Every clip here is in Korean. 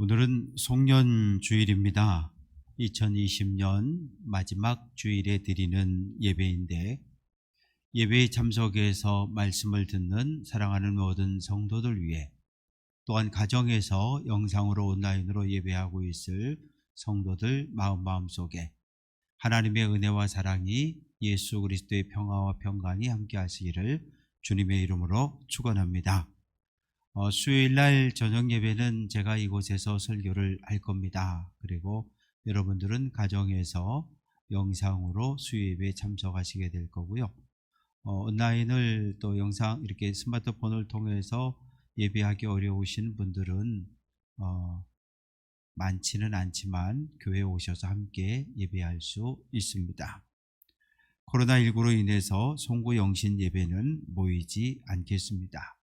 오늘은 송년 주일입니다. 2020년 마지막 주일에 드리는 예배인데 예배에 참석해서 말씀을 듣는 사랑하는 모든 성도들 위해 또한 가정에서 영상으로 온라인으로 예배하고 있을 성도들 마음 마음속에 하나님의 은혜와 사랑이 예수 그리스도의 평화와 평강이 함께 하시기를 주님의 이름으로 축원합니다. 어, 수요일 날 저녁 예배는 제가 이곳에서 설교를 할 겁니다. 그리고 여러분들은 가정에서 영상으로 수요 예배에 참석하시게 될 거고요. 어, 온라인을 또 영상 이렇게 스마트폰을 통해서 예배하기 어려우신 분들은 어, 많지는 않지만 교회에 오셔서 함께 예배할 수 있습니다. 코로나19로 인해서 송구 영신 예배는 모이지 않겠습니다.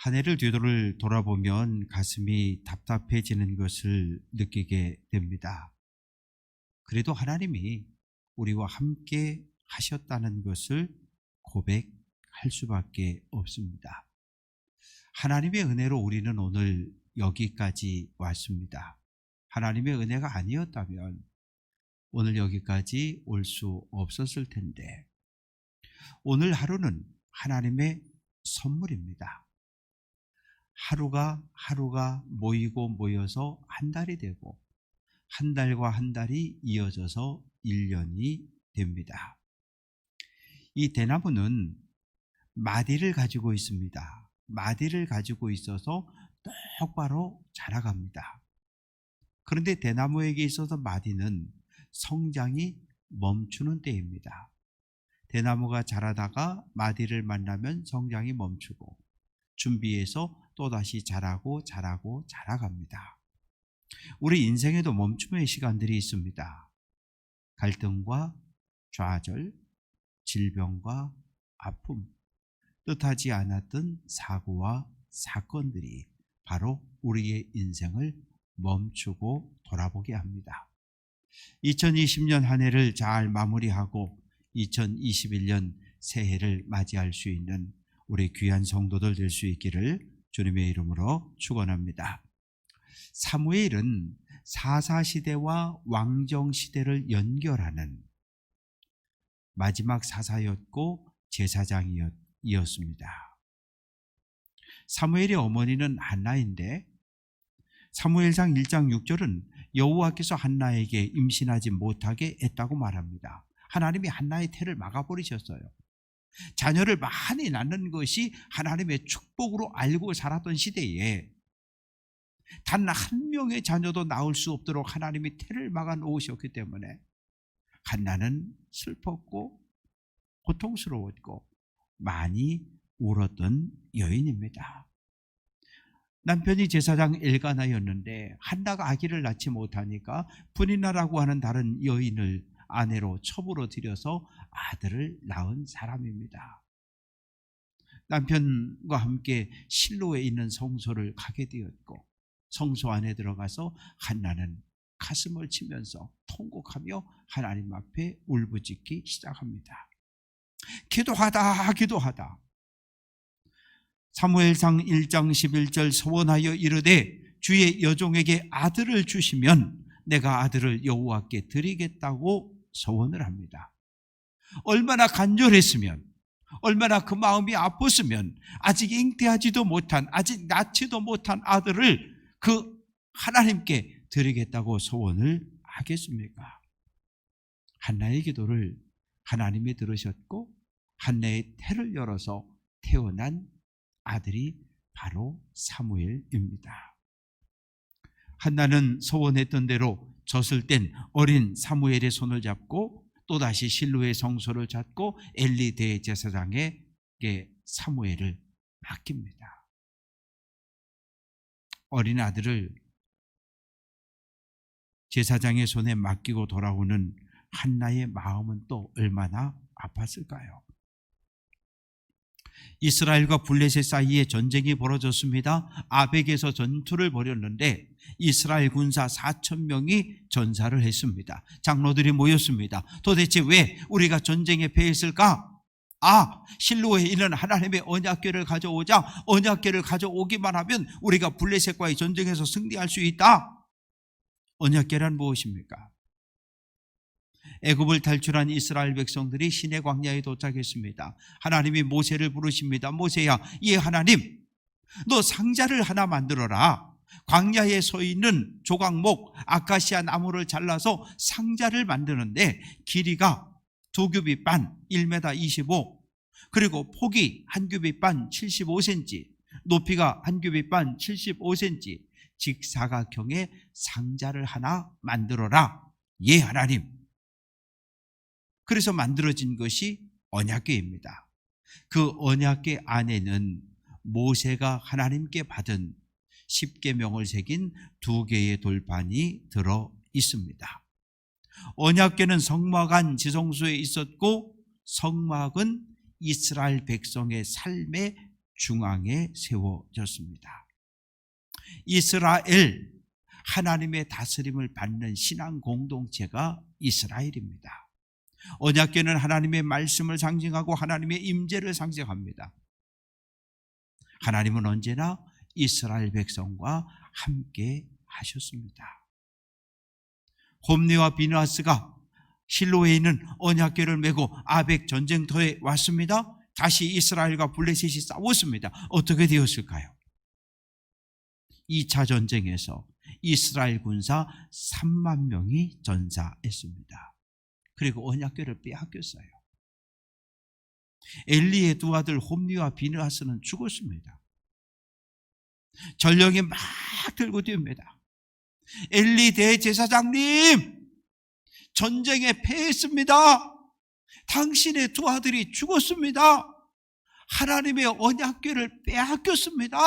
한 해를 뒤를 돌아보면 가슴이 답답해지는 것을 느끼게 됩니다. 그래도 하나님이 우리와 함께 하셨다는 것을 고백할 수밖에 없습니다. 하나님의 은혜로 우리는 오늘 여기까지 왔습니다. 하나님의 은혜가 아니었다면 오늘 여기까지 올 수 없었을 텐데 오늘 하루는 하나님의 선물입니다. 하루가 하루가 모이고 모여서 한 달이 되고 한 달과 한 달이 이어져서 1년이 됩니다. 이 대나무는 마디를 가지고 있습니다. 마디를 가지고 있어서 똑바로 자라갑니다. 그런데 대나무에게 있어서 마디는 성장이 멈추는 때입니다. 대나무가 자라다가 마디를 만나면 성장이 멈추고 준비해서 또다시 자라고 자라고 자라갑니다. 우리 인생에도 멈춤의 시간들이 있습니다. 갈등과 좌절, 질병과 아픔, 뜻하지 않았던 사고와 사건들이 바로 우리의 인생을 멈추고 돌아보게 합니다. 2020년 한 해를 잘 마무리하고 2021년 새해를 맞이할 수 있는 우리 귀한 성도들 될 수 있기를 주님의 이름으로 축원합니다. 사무엘은 사사 시대와 왕정 시대를 연결하는 마지막 사사였고 제사장이었습니다. 사무엘의 어머니는 한나인데 사무엘상 1장 6절은 여호와께서 한나에게 임신하지 못하게 했다고 말합니다. 하나님이 한나의 태를 막아버리셨어요. 자녀를 많이 낳는 것이 하나님의 축복으로 알고 살았던 시대에 단 한 명의 자녀도 낳을 수 없도록 하나님이 태를 막아 놓으셨기 때문에 한나는 슬펐고 고통스러웠고 많이 울었던 여인입니다. 남편이 제사장 엘가나였는데 한나가 아기를 낳지 못하니까 분이나라고 하는 다른 여인을 아내로 첩으로 들여서 아들을 낳은 사람입니다. 남편과 함께 실로에 있는 성소를 가게 되었고 성소 안에 들어가서 한나는 가슴을 치면서 통곡하며 하나님 앞에 울부짖기 시작합니다. 기도하다 기도하다 사무엘상 1장 11절 소원하여 이르되 주의 여종에게 아들을 주시면 내가 아들을 여호와께 드리겠다고 소원을 합니다. 얼마나 간절했으면 얼마나 그 마음이 아팠으면 아직 잉태하지도 못한 아직 낳지도 못한 아들을 그 하나님께 드리겠다고 소원을 하겠습니까? 한나의 기도를 하나님이 들으셨고 한나의 태를 열어서 태어난 아들이 바로 사무엘입니다. 한나는 소원했던 대로 젖을 땐 어린 사무엘의 손을 잡고 또다시 실로의 성소를 찾고 엘리 대제사장에게 사무엘을 맡깁니다. 어린 아들을 제사장의 손에 맡기고 돌아오는 한나의 마음은 또 얼마나 아팠을까요? 이스라엘과 블레셋 사이에 전쟁이 벌어졌습니다. 아벡에서 전투를 벌였는데 이스라엘 군사 4천 명이 전사를 했습니다. 장로들이 모였습니다. 도대체 왜 우리가 전쟁에 패했을까? 아, 실로에 있는 하나님의 언약궤를 가져오자 언약궤를 가져오기만 하면 우리가 블레셋과의 전쟁에서 승리할 수 있다. 언약궤란 무엇입니까? 애굽을 탈출한 이스라엘 백성들이 신의 광야에 도착했습니다. 하나님이 모세를 부르십니다. 모세야, 예 하나님, 너 상자를 하나 만들어라. 광야에 서 있는 조각목 아카시아 나무를 잘라서 상자를 만드는데 길이가 두 규빗 반 1m 25 그리고 폭이 한 규빗 반 75cm 높이가 한 규빗 반 75cm 직사각형의 상자를 하나 만들어라. 예 하나님. 그래서 만들어진 것이 언약궤입니다. 그 언약궤 안에는 모세가 하나님께 받은 십계명을 새긴 두 개의 돌판이 들어 있습니다. 언약궤는 성막 안 지성소에 있었고 성막은 이스라엘 백성의 삶의 중앙에 세워졌습니다. 이스라엘 하나님의 다스림을 받는 신앙 공동체가 이스라엘입니다. 언약궤는 하나님의 말씀을 상징하고 하나님의 임재를 상징합니다. 하나님은 언제나 이스라엘 백성과 함께 하셨습니다. 홈리와 비나스가 실로에 있는 언약궤를 메고 아벡 전쟁터에 왔습니다. 다시 이스라엘과 블레셋이 싸웠습니다. 어떻게 되었을까요? 2차 전쟁에서 이스라엘 군사 3만 명이 전사했습니다. 그리고 언약궤를 빼앗겼어요. 엘리의 두 아들 홈리와 비느하스는 죽었습니다. 전령이 막 들고 뜁니다. 엘리 대제사장님, 전쟁에 패했습니다. 당신의 두 아들이 죽었습니다. 하나님의 언약궤를 빼앗겼습니다.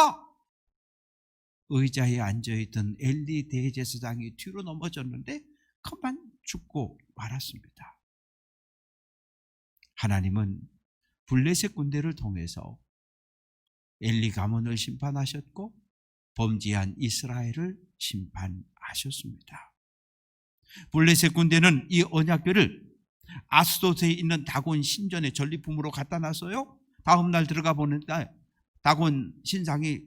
의자에 앉아있던 엘리 대제사장이 뒤로 넘어졌는데 그만 죽고 말았습니다. 하나님은 블레셋 군대를 통해서 엘리 가문을 심판하셨고 범죄한 이스라엘을 심판하셨습니다. 블레셋 군대는 이 언약궤를 아스도트에 있는 다곤 신전의 전리품으로 갖다 놨어요. 다음 날 들어가 보니까 다곤 신상이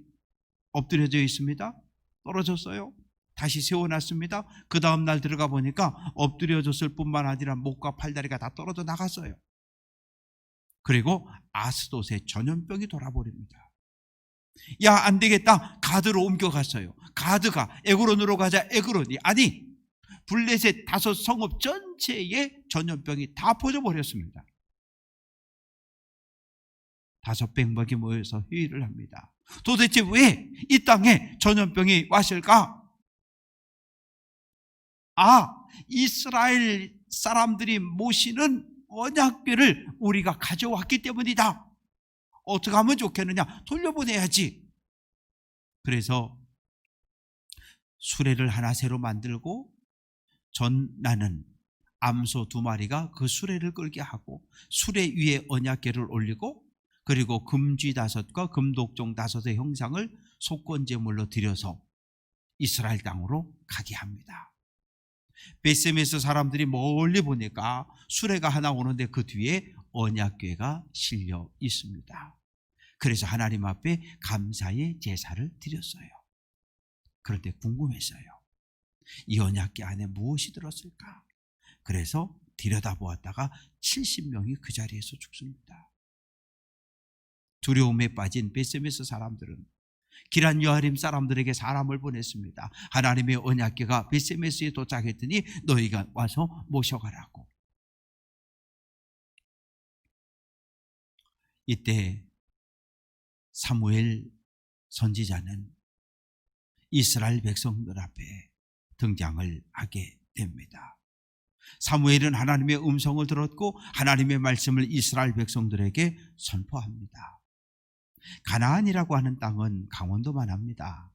엎드려져 있습니다. 떨어졌어요. 다시 세워놨습니다. 그 다음 날 들어가 보니까 엎드려졌을 뿐만 아니라 목과 팔다리가 다 떨어져 나갔어요. 그리고 아스돗의 전염병이 돌아버립니다. 야, 안 되겠다. 가드로 옮겨갔어요. 가드가 에그론으로 가자. 에그론이. 아니, 블레셋 다섯 성읍 전체에 전염병이 다 퍼져버렸습니다. 다섯 백먹이 모여서 회의를 합니다. 도대체 왜 이 땅에 전염병이 왔을까? 아, 이스라엘 사람들이 모시는 언약궤를 우리가 가져왔기 때문이다. 어떻게 하면 좋겠느냐? 돌려보내야지. 그래서 수레를 하나 새로 만들고 전 나는 암소 두 마리가 그 수레를 끌게 하고 수레 위에 언약궤를 올리고 그리고 금쥐 다섯과 금독종 다섯의 형상을 속건제물로 드려서 이스라엘 땅으로 가게 합니다. 베셈에서 사람들이 멀리 보니까 수레가 하나 오는데 그 뒤에 언약궤가 실려 있습니다. 그래서 하나님 앞에 감사의 제사를 드렸어요. 그런데 궁금했어요. 이 언약궤 안에 무엇이 들었을까? 그래서 들여다보았다가 70명이 그 자리에서 죽습니다. 두려움에 빠진 베셈에서 사람들은 기란 여하림 사람들에게 사람을 보냈습니다. 하나님의 언약궤가 베세메스에 도착했더니 너희가 와서 모셔가라고. 이때 사무엘 선지자는 이스라엘 백성들 앞에 등장을 하게 됩니다. 사무엘은 하나님의 음성을 들었고 하나님의 말씀을 이스라엘 백성들에게 선포합니다. 가나안이라고 하는 땅은 강원도만 합니다.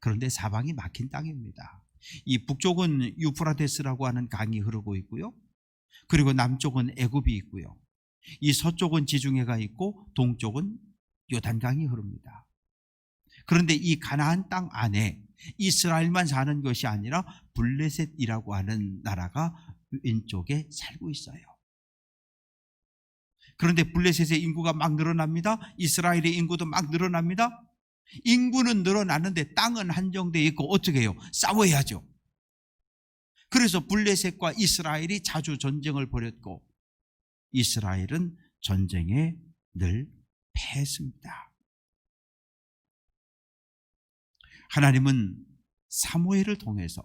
그런데 사방이 막힌 땅입니다. 이 북쪽은 유프라데스라고 하는 강이 흐르고 있고요. 그리고 남쪽은 애굽이 있고요. 이 서쪽은 지중해가 있고 동쪽은 요단강이 흐릅니다. 그런데 이 가나안 땅 안에 이스라엘만 사는 것이 아니라 블레셋이라고 하는 나라가 왼쪽에 살고 있어요. 그런데 블레셋의 인구가 막 늘어납니다. 이스라엘의 인구도 막 늘어납니다. 인구는 늘어나는데 땅은 한정되어 있고 어떻게 해요? 싸워야죠. 그래서 블레셋과 이스라엘이 자주 전쟁을 벌였고 이스라엘은 전쟁에 늘 패했습니다. 하나님은 사무엘을 통해서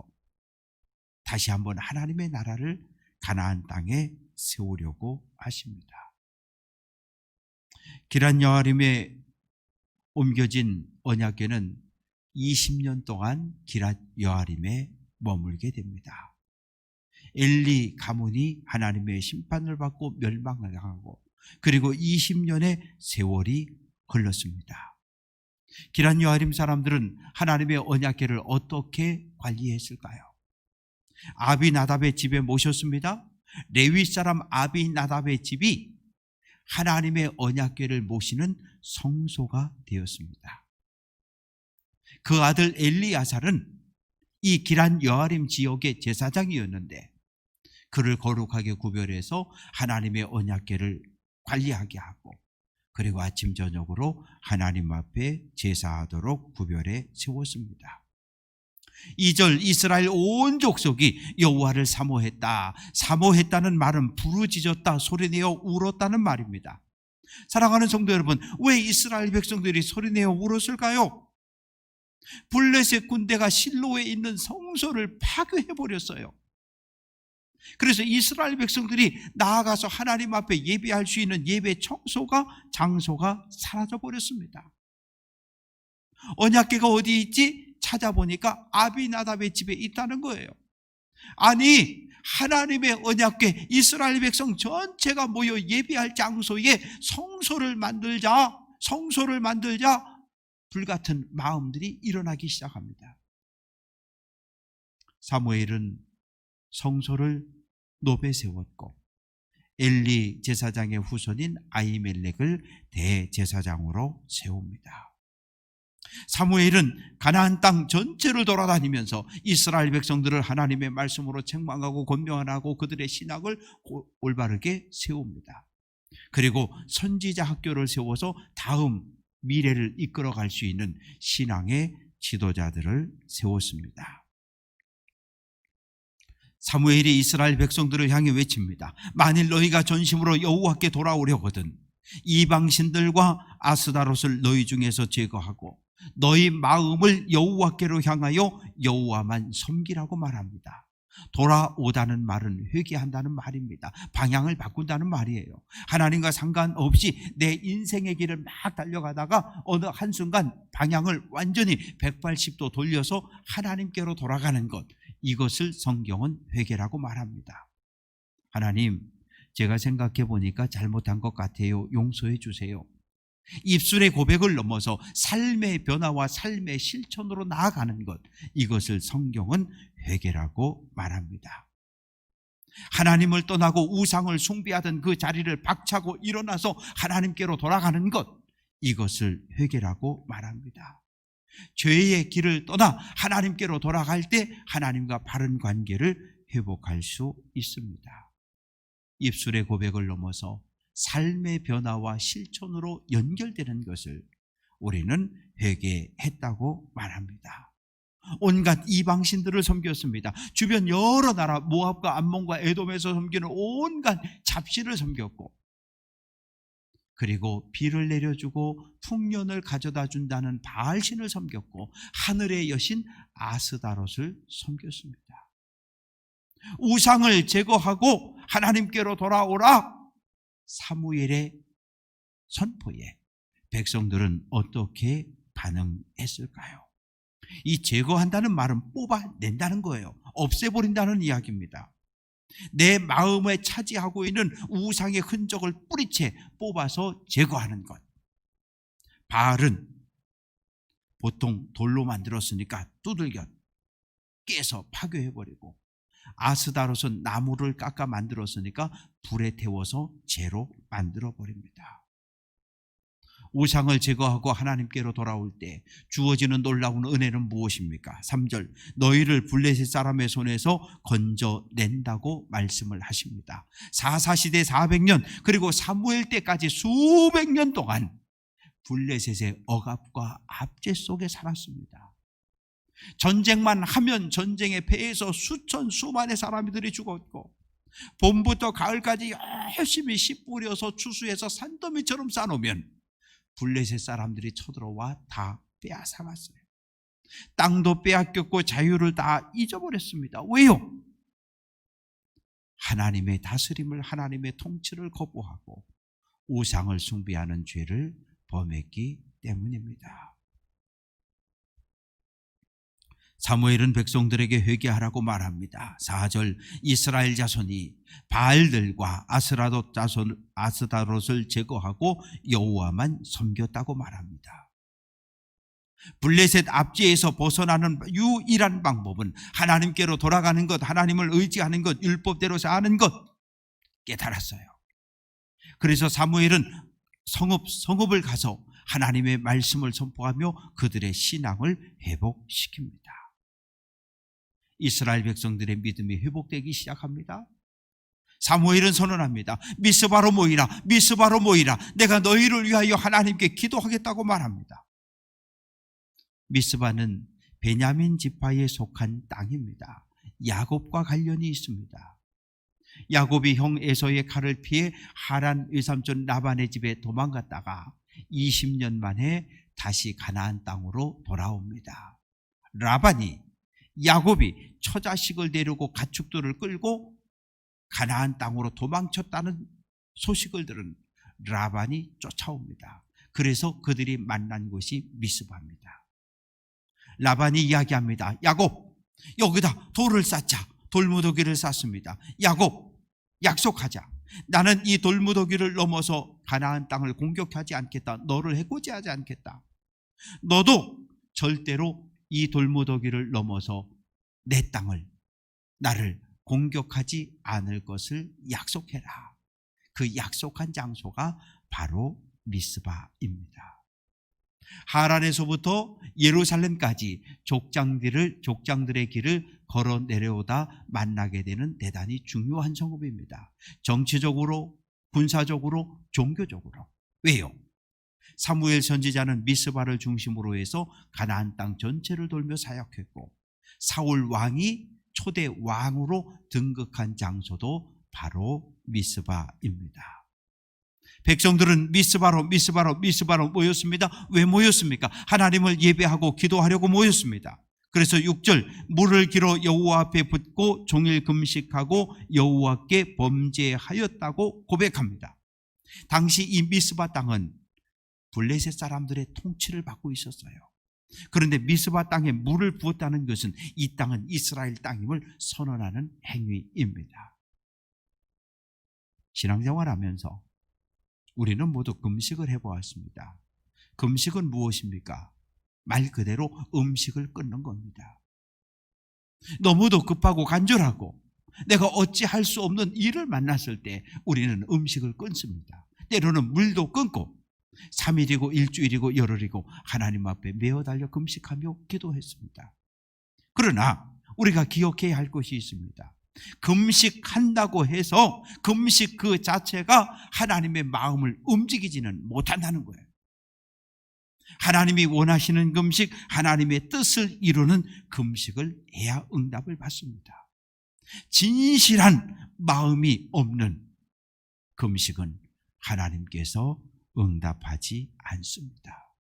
다시 한번 하나님의 나라를 가나안 땅에 세우려고 하십니다. 기란 여아림에 옮겨진 언약궤는 20년 동안 기란 여아림에 머물게 됩니다. 엘리 가문이 하나님의 심판을 받고 멸망을 당하고 그리고 20년의 세월이 흘렀습니다. 기란 여아림 사람들은 하나님의 언약궤를 어떻게 관리했을까요? 아비나답의 집에 모셨습니다. 레위 사람 아비나답의 집이 하나님의 언약궤를 모시는 성소가 되었습니다. 그 아들 엘리야살은 이 기란 여아림 지역의 제사장이었는데 그를 거룩하게 구별해서 하나님의 언약궤를 관리하게 하고 그리고 아침 저녁으로 하나님 앞에 제사하도록 구별해 세웠습니다. 2절 이스라엘 온 족속이 여호와를 사모했다. 사모했다는 말은 부르짖었다, 소리내어 울었다는 말입니다. 사랑하는 성도 여러분, 왜 이스라엘 백성들이 소리내어 울었을까요? 블레셋 군대가 실로에 있는 성소를 파괴해 버렸어요. 그래서 이스라엘 백성들이 나아가서 하나님 앞에 예배할 수 있는 예배 청소가 장소가 사라져 버렸습니다. 언약궤가 어디 있지? 찾아보니까 아비나답의 집에 있다는 거예요. 아니 하나님의 언약궤 이스라엘 백성 전체가 모여 예배할 장소에 성소를 만들자 성소를 만들자 불같은 마음들이 일어나기 시작합니다. 사무엘은 성소를 노베 세웠고 엘리 제사장의 후손인 아이멜렉을 대제사장으로 세웁니다. 사무엘은 가나안 땅 전체를 돌아다니면서 이스라엘 백성들을 하나님의 말씀으로 책망하고 권면하고 그들의 신학을 올바르게 세웁니다. 그리고 선지자 학교를 세워서 다음 미래를 이끌어갈 수 있는 신앙의 지도자들을 세웠습니다. 사무엘이 이스라엘 백성들을 향해 외칩니다. 만일 너희가 전심으로 여호와께 돌아오려거든 이방신들과 아스다롯을 너희 중에서 제거하고 너희 마음을 여호와께로 향하여 여호와만 섬기라고 말합니다. 돌아오다는 말은 회개한다는 말입니다. 방향을 바꾼다는 말이에요. 하나님과 상관없이 내 인생의 길을 막 달려가다가 어느 한순간 방향을 완전히 180도 돌려서 하나님께로 돌아가는 것. 이것을 성경은 회개라고 말합니다. 하나님, 제가 생각해 보니까 잘못한 것 같아요. 용서해 주세요. 입술의 고백을 넘어서 삶의 변화와 삶의 실천으로 나아가는 것, 이것을 성경은 회개라고 말합니다. 하나님을 떠나고 우상을 숭배하던 그 자리를 박차고 일어나서 하나님께로 돌아가는 것, 이것을 회개라고 말합니다. 죄의 길을 떠나 하나님께로 돌아갈 때 하나님과 바른 관계를 회복할 수 있습니다. 입술의 고백을 넘어서 삶의 변화와 실천으로 연결되는 것을 우리는 회개했다고 말합니다. 온갖 이방신들을 섬겼습니다. 주변 여러 나라 모압과 암몬과 에돔에서 섬기는 온갖 잡신을 섬겼고 그리고 비를 내려주고 풍년을 가져다 준다는 바알신을 섬겼고 하늘의 여신 아스다롯을 섬겼습니다. 우상을 제거하고 하나님께로 돌아오라 사무엘의 선포에 백성들은 어떻게 반응했을까요? 이 제거한다는 말은 뽑아낸다는 거예요. 없애버린다는 이야기입니다. 내 마음에 차지하고 있는 우상의 흔적을 뿌리채 뽑아서 제거하는 것. 바알은 보통 돌로 만들었으니까 두들겨 깨서 파괴해버리고 아스다롯은 나무를 깎아 만들었으니까 불에 태워서 재로 만들어 버립니다. 우상을 제거하고 하나님께로 돌아올 때 주어지는 놀라운 은혜는 무엇입니까? 3절 너희를 블레셋 사람의 손에서 건져낸다고 말씀을 하십니다. 사사시대 400년 그리고 사무엘 때까지 수백 년 동안 블레셋의 억압과 압제 속에 살았습니다. 전쟁만 하면 전쟁에 패해서 수천 수만의 사람들이 죽었고 봄부터 가을까지 열심히 씨 뿌려서 추수해서 산더미처럼 싸놓으면 블레셋 사람들이 쳐들어와 다 빼앗아갔어요. 땅도 빼앗겼고 자유를 다 잊어버렸습니다. 왜요? 하나님의 다스림을 하나님의 통치를 거부하고 우상을 숭배하는 죄를 범했기 때문입니다. 사무엘은 백성들에게 회개하라고 말합니다. 4절 이스라엘 자손이 바알들과 아스라돗 자손 아스다롯을 제거하고 여호와만 섬겼다고 말합니다. 블레셋 압제에서 벗어나는 유일한 방법은 하나님께로 돌아가는 것, 하나님을 의지하는 것, 율법대로 사는 것 깨달았어요. 그래서 사무엘은 성읍 성읍을 가서 하나님의 말씀을 선포하며 그들의 신앙을 회복시킵니다. 이스라엘 백성들의 믿음이 회복되기 시작합니다. 사무엘은 선언합니다. 미스바로 모이라, 미스바로 모이라. 내가 너희를 위하여 하나님께 기도하겠다고 말합니다. 미스바는 베냐민 지파에 속한 땅입니다. 야곱과 관련이 있습니다. 야곱이 형 에서의 칼을 피해 하란 외삼촌 라반의 집에 도망갔다가 20년 만에 다시 가나안 땅으로 돌아옵니다. 라반이 야곱이 처자식을 데리고 가축들을 끌고 가나안 땅으로 도망쳤다는 소식을 들은 라반이 쫓아옵니다. 그래서 그들이 만난 곳이 미스바입니다. 라반이 이야기합니다. 야곱, 여기다 돌을 쌓자. 돌무더기를 쌓습니다. 야곱, 약속하자. 나는 이 돌무더기를 넘어서 가나안 땅을 공격하지 않겠다. 너를 해코지하지 않겠다. 너도 절대로 이 돌무더기를 넘어서 내 땅을 나를 공격하지 않을 것을 약속해라. 그 약속한 장소가 바로 미스바입니다. 하란에서부터 예루살렘까지 족장들을 족장들의 길을 걸어 내려오다 만나게 되는 대단히 중요한 성읍입니다. 정치적으로, 군사적으로, 종교적으로. 왜요? 사무엘 선지자는 미스바를 중심으로 해서 가나안 땅 전체를 돌며 사역했고 사울 왕이 초대 왕으로 등극한 장소도 바로 미스바입니다. 백성들은 미스바로 미스바로 미스바로 모였습니다. 왜 모였습니까? 하나님을 예배하고 기도하려고 모였습니다. 그래서 6절 물을 길어 여호와 앞에 붓고 종일 금식하고 여호와께 범죄하였다고 고백합니다. 당시 이 미스바 땅은 블레셋 사람들의 통치를 받고 있었어요. 그런데 미스바 땅에 물을 부었다는 것은 이 땅은 이스라엘 땅임을 선언하는 행위입니다. 신앙생활하면서 우리는 모두 금식을 해보았습니다. 금식은 무엇입니까? 말 그대로 음식을 끊는 겁니다. 너무도 급하고 간절하고 내가 어찌할 수 없는 일을 만났을 때 우리는 음식을 끊습니다. 때로는 물도 끊고 3일이고 일주일이고 열흘이고 하나님 앞에 메어 달려 금식하며 기도했습니다. 그러나 우리가 기억해야 할 것이 있습니다. 금식한다고 해서 금식 그 자체가 하나님의 마음을 움직이지는 못한다는 거예요. 하나님이 원하시는 금식, 하나님의 뜻을 이루는 금식을 해야 응답을 받습니다. 진실한 마음이 없는 금식은 하나님께서 응답하지 않습니다.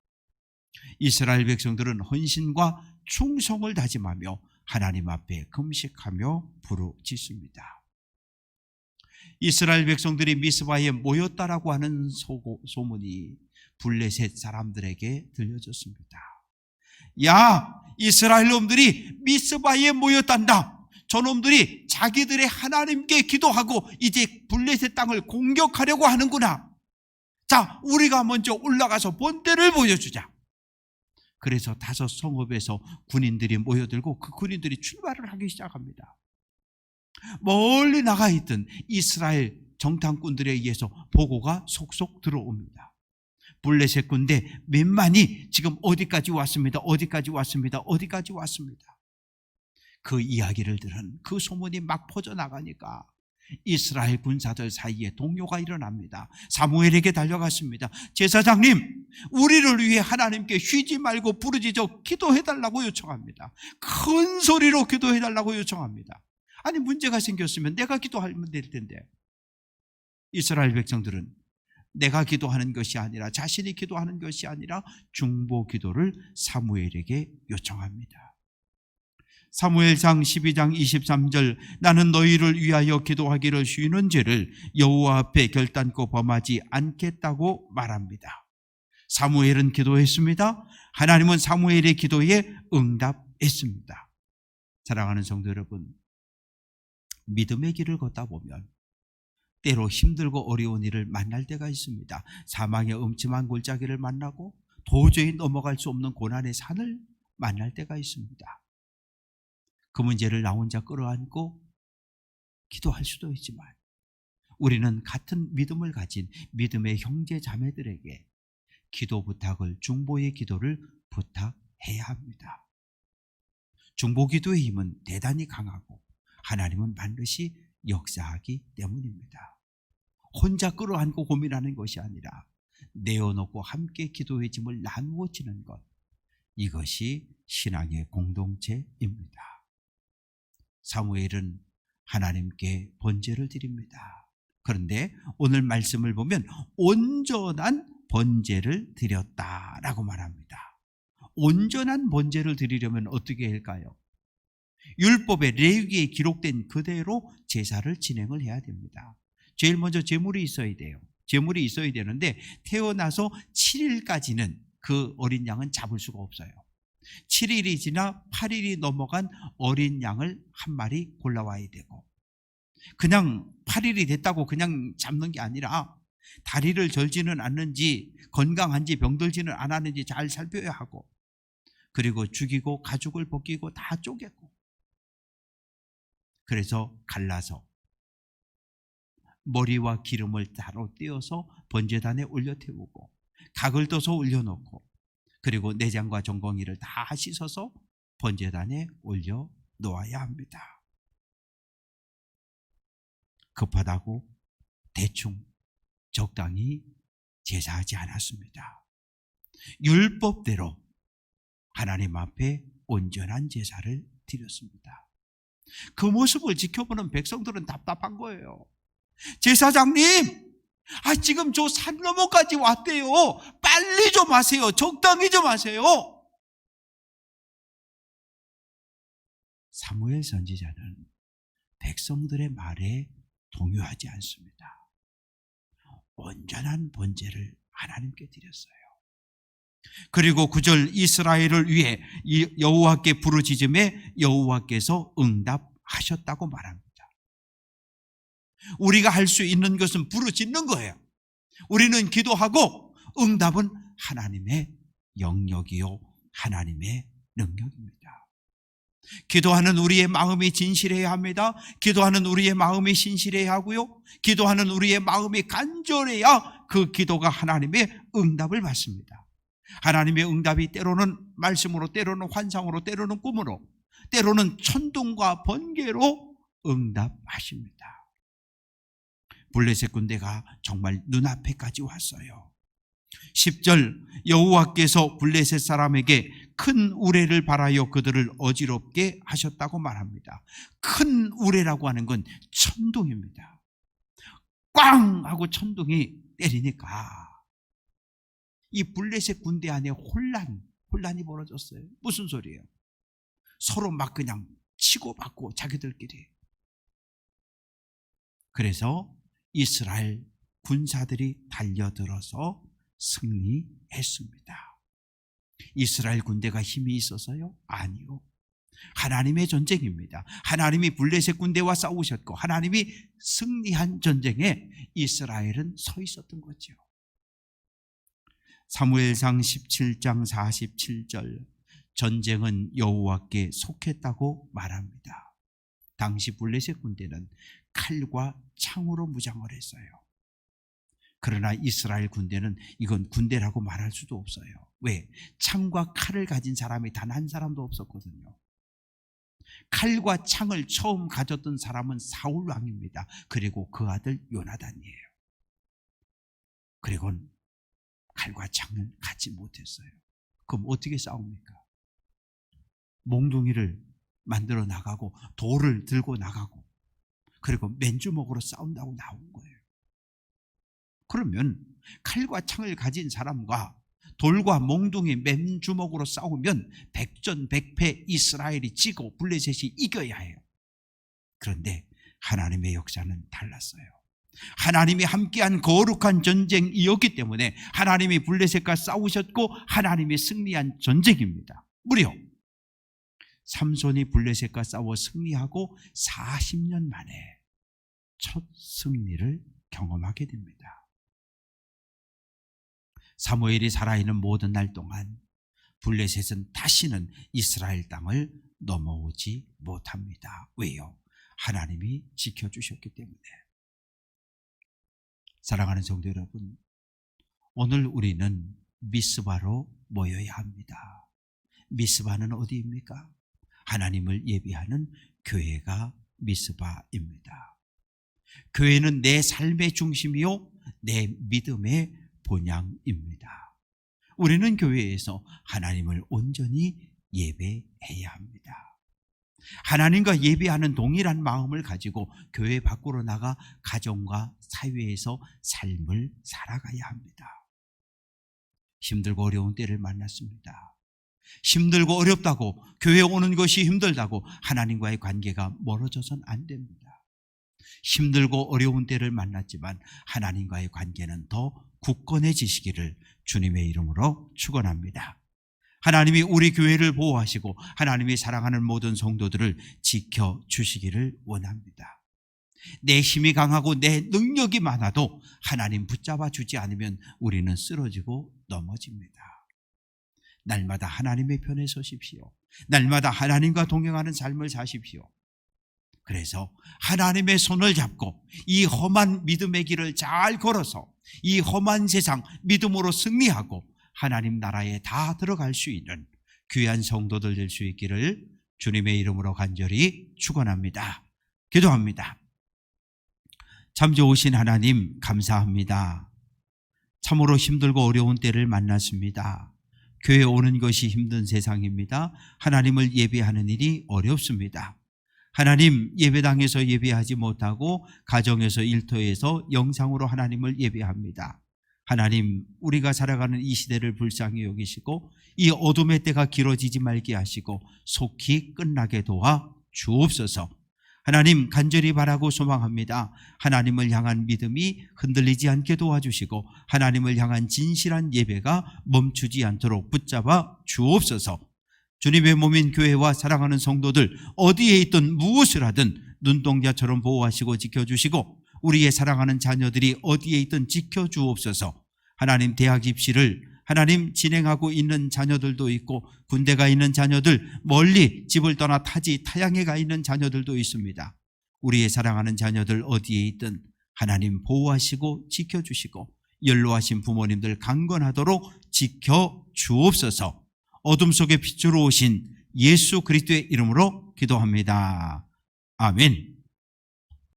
이스라엘 백성들은 헌신과 충성을 다짐하며 하나님 앞에 금식하며 부르짖습니다. 이스라엘 백성들이 미스바에 모였다라고 하는 소문이 블레셋 사람들에게 들려졌습니다. 야, 이스라엘 놈들이 미스바에 모였단다. 저놈들이 자기들의 하나님께 기도하고 이제 블레셋 땅을 공격하려고 하는구나. 자, 우리가 먼저 올라가서 본때를 보여주자. 그래서 다섯 성읍에서 군인들이 모여들고 그 군인들이 출발을 하기 시작합니다. 멀리 나가 있던 이스라엘 정탐꾼들에 의해서 보고가 속속 들어옵니다. 블레셋 군대 몇만이 지금 어디까지 왔습니다. 어디까지 왔습니다. 어디까지 왔습니다. 그 이야기를 들은 그 소문이 막 퍼져나가니까 이스라엘 군사들 사이에 동요가 일어납니다. 사무엘에게 달려갔습니다. 제사장님, 우리를 위해 하나님께 쉬지 말고 부르짖어 기도해달라고 요청합니다. 큰 소리로 기도해달라고 요청합니다. 아니, 문제가 생겼으면 내가 기도하면 될 텐데. 이스라엘 백성들은 내가 기도하는 것이 아니라 자신이 기도하는 것이 아니라 중보 기도를 사무엘에게 요청합니다. 사무엘상 12장 23절 나는 너희를 위하여 기도하기를 쉬는 죄를 여호와 앞에 결단코 범하지 않겠다고 말합니다. 사무엘은 기도했습니다. 하나님은 사무엘의 기도에 응답했습니다. 사랑하는 성도 여러분, 믿음의 길을 걷다 보면 때로 힘들고 어려운 일을 만날 때가 있습니다. 사망의 음침한 골짜기를 만나고 도저히 넘어갈 수 없는 고난의 산을 만날 때가 있습니다. 그 문제를 나 혼자 끌어안고 기도할 수도 있지만 우리는 같은 믿음을 가진 믿음의 형제 자매들에게 기도 부탁을 중보의 기도를 부탁해야 합니다. 중보 기도의 힘은 대단히 강하고 하나님은 반드시 역사하기 때문입니다. 혼자 끌어안고 고민하는 것이 아니라 내어놓고 함께 기도의 짐을 나누어 지는 것 이것이 신앙의 공동체입니다. 사무엘은 하나님께 번제를 드립니다. 그런데 오늘 말씀을 보면 온전한 번제를 드렸다라고 말합니다. 온전한 번제를 드리려면 어떻게 할까요? 율법의 레위기에 기록된 그대로 제사를 진행을 해야 됩니다. 제일 먼저 제물이 있어야 돼요. 제물이 있어야 되는데 태어나서 7일까지는 그 어린 양은 잡을 수가 없어요. 7일이 지나 8일이 넘어간 어린 양을 한 마리 골라와야 되고 그냥 8일이 됐다고 그냥 잡는 게 아니라 다리를 절지는 않는지 건강한지 병들지는 않았는지 잘 살펴야 하고 그리고 죽이고 가죽을 벗기고 다 쪼개고 그래서 갈라서 머리와 기름을 따로 떼어서 번제단에 올려 태우고 각을 떠서 올려놓고 그리고 내장과 전공이를 다 씻어서 번제단에 올려 놓아야 합니다. 급하다고 대충 적당히 제사하지 않았습니다. 율법대로 하나님 앞에 온전한 제사를 드렸습니다. 그 모습을 지켜보는 백성들은 답답한 거예요. 제사장님, 아, 지금 저 산 너머까지 왔대요. 빨리 좀 하세요. 적당히 좀 하세요. 사무엘 선지자는 백성들의 말에 동요하지 않습니다. 온전한 번제를 하나님께 드렸어요. 그리고 구절 이스라엘을 위해 여호와께 부르짖음에 여호와께서 응답하셨다고 말합니다. 우리가 할 수 있는 것은 부르짖는 거예요. 우리는 기도하고 응답은 하나님의 영역이요 하나님의 능력입니다. 기도하는 우리의 마음이 진실해야 합니다. 기도하는 우리의 마음이 신실해야 하고요. 기도하는 우리의 마음이 간절해야 그 기도가 하나님의 응답을 받습니다. 하나님의 응답이 때로는 말씀으로, 때로는 환상으로, 때로는 꿈으로, 때로는 천둥과 번개로 응답하십니다. 블레셋 군대가 정말 눈앞에까지 왔어요. 10절 여호와께서 블레셋 사람에게 큰 우레를 바라여 그들을 어지럽게 하셨다고 말합니다. 큰 우레라고 하는 건 천둥입니다. 꽝 하고 천둥이 때리니까 이 블레셋 군대 안에 혼란, 혼란이 벌어졌어요. 무슨 소리예요? 서로 막 그냥 치고받고 자기들끼리. 그래서 이스라엘 군사들이 달려들어서 승리했습니다. 이스라엘 군대가 힘이 있어서요? 아니요. 하나님의 전쟁입니다. 하나님이 블레셋 군대와 싸우셨고 하나님이 승리한 전쟁에 이스라엘은 서 있었던 거죠. 사무엘상 17장 47절 전쟁은 여호와께 속했다고 말합니다. 당시 블레셋 군대는 칼과 창으로 무장을 했어요. 그러나 이스라엘 군대는 이건 군대라고 말할 수도 없어요. 왜? 창과 칼을 가진 사람이 단 한 사람도 없었거든요. 칼과 창을 처음 가졌던 사람은 사울 왕입니다. 그리고 그 아들 요나단이에요. 그리고 칼과 창을 갖지 못했어요. 그럼 어떻게 싸웁니까? 몽둥이를 만들어 나가고 돌을 들고 나가고 그리고 맨주먹으로 싸운다고 나온 거예요. 그러면 칼과 창을 가진 사람과 돌과 몽둥이 맨주먹으로 싸우면 백전백패 이스라엘이 지고 블레셋이 이겨야 해요. 그런데 하나님의 역사는 달랐어요. 하나님이 함께한 거룩한 전쟁이었기 때문에 하나님이 블레셋과 싸우셨고 하나님이 승리한 전쟁입니다. 무려 삼손이 블레셋과 싸워 승리하고 40년 만에 첫 승리를 경험하게 됩니다. 사무엘이 살아있는 모든 날 동안 블레셋은 다시는 이스라엘 땅을 넘어오지 못합니다. 왜요? 하나님이 지켜주셨기 때문에. 사랑하는 성도 여러분, 오늘 우리는 미스바로 모여야 합니다. 미스바는 어디입니까? 하나님을 예비하는 교회가 미스바입니다. 교회는 내 삶의 중심이요, 내 믿음의 본향입니다. 우리는 교회에서 하나님을 온전히 예배해야 합니다. 하나님과 예배하는 동일한 마음을 가지고 교회 밖으로 나가 가정과 사회에서 삶을 살아가야 합니다. 힘들고 어려운 때를 만났습니다. 힘들고 어렵다고 교회 오는 것이 힘들다고 하나님과의 관계가 멀어져선 안 됩니다. 힘들고 어려운 때를 만났지만 하나님과의 관계는 더 굳건해지시기를 주님의 이름으로 축원합니다. 하나님이 우리 교회를 보호하시고 하나님이 사랑하는 모든 성도들을 지켜 주시기를 원합니다. 내 힘이 강하고 내 능력이 많아도 하나님 붙잡아 주지 않으면 우리는 쓰러지고 넘어집니다. 날마다 하나님의 편에 서십시오. 날마다 하나님과 동행하는 삶을 사십시오. 그래서 하나님의 손을 잡고 이 험한 믿음의 길을 잘 걸어서 이 험한 세상 믿음으로 승리하고 하나님 나라에 다 들어갈 수 있는 귀한 성도들 될 수 있기를 주님의 이름으로 간절히 축원합니다. 기도합니다. 참 좋으신 하나님 감사합니다. 참으로 힘들고 어려운 때를 만났습니다. 교회 오는 것이 힘든 세상입니다. 하나님을 예배하는 일이 어렵습니다. 하나님 예배당에서 예배하지 못하고 가정에서 일터에서 영상으로 하나님을 예배합니다. 하나님 우리가 살아가는 이 시대를 불쌍히 여기시고 이 어둠의 때가 길어지지 말게 하시고 속히 끝나게 도와 주옵소서. 하나님 간절히 바라고 소망합니다. 하나님을 향한 믿음이 흔들리지 않게 도와주시고 하나님을 향한 진실한 예배가 멈추지 않도록 붙잡아 주옵소서. 주님의 몸인 교회와 사랑하는 성도들 어디에 있든 무엇을 하든 눈동자처럼 보호하시고 지켜주시고 우리의 사랑하는 자녀들이 어디에 있든 지켜주옵소서. 하나님 대학 입시를 하나님 진행하고 있는 자녀들도 있고 군대가 있는 자녀들 멀리 집을 떠나 타지 타양에 가 있는 자녀들도 있습니다. 우리의 사랑하는 자녀들 어디에 있든 하나님 보호하시고 지켜주시고 연로하신 부모님들 강건하도록 지켜 주옵소서. 어둠 속에 빛으로 오신 예수 그리스도의 이름으로 기도합니다. 아멘.